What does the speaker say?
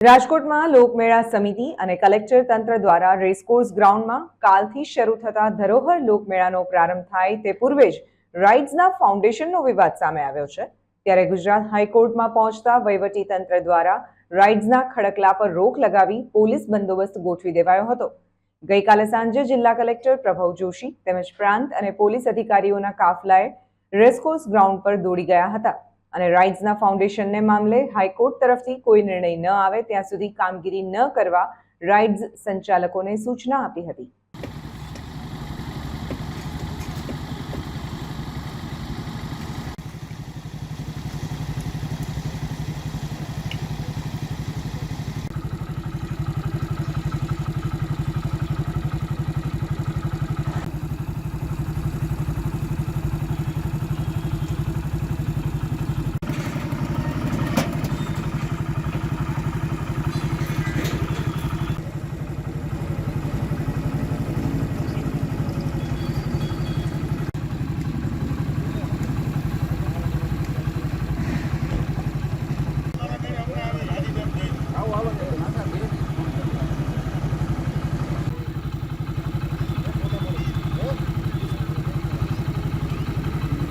રાજકોટમાં લોકમેળા સમિતિ અને કલેક્ટર તંત્ર દ્વારા રેસકોર્સ ગ્રાઉન્ડમાં કાલથી શરૂ થતા ધરોહર લોકમેળાનો પ્રારંભ થાય તે પૂર્વે જ રાઇડ્સના ફાઉન્ડેશનનો વિવાદ સામે આવ્યો છે. ત્યારે ગુજરાત હાઈકોર્ટમાં પહોંચતા વહીવટી તંત્ર દ્વારા રાઇડ્સના ખડકલા પર રોક લગાવી પોલીસ બંદોબસ્ત ગોઠવી દેવાયો હતો. ગઈકાલે સાંજે જિલ્લા કલેક્ટર પ્રભવ જોશી તેમજ પ્રાંત અને પોલીસ અધિકારીઓના કાફલાએ રેસકોર્સ ગ્રાઉન્ડ પર દોડી ગયા હતા. અને રાઇટ્સના ફાઉન્ડેશનને મામલે હાઈકોર્ટ તરફથી કોઈ નિર્ણય ન આવે, ત્યાં સુધી કામગીરી ન કરવા રાઇટ્સ સંચાલકોને સૂચના આપી હતી.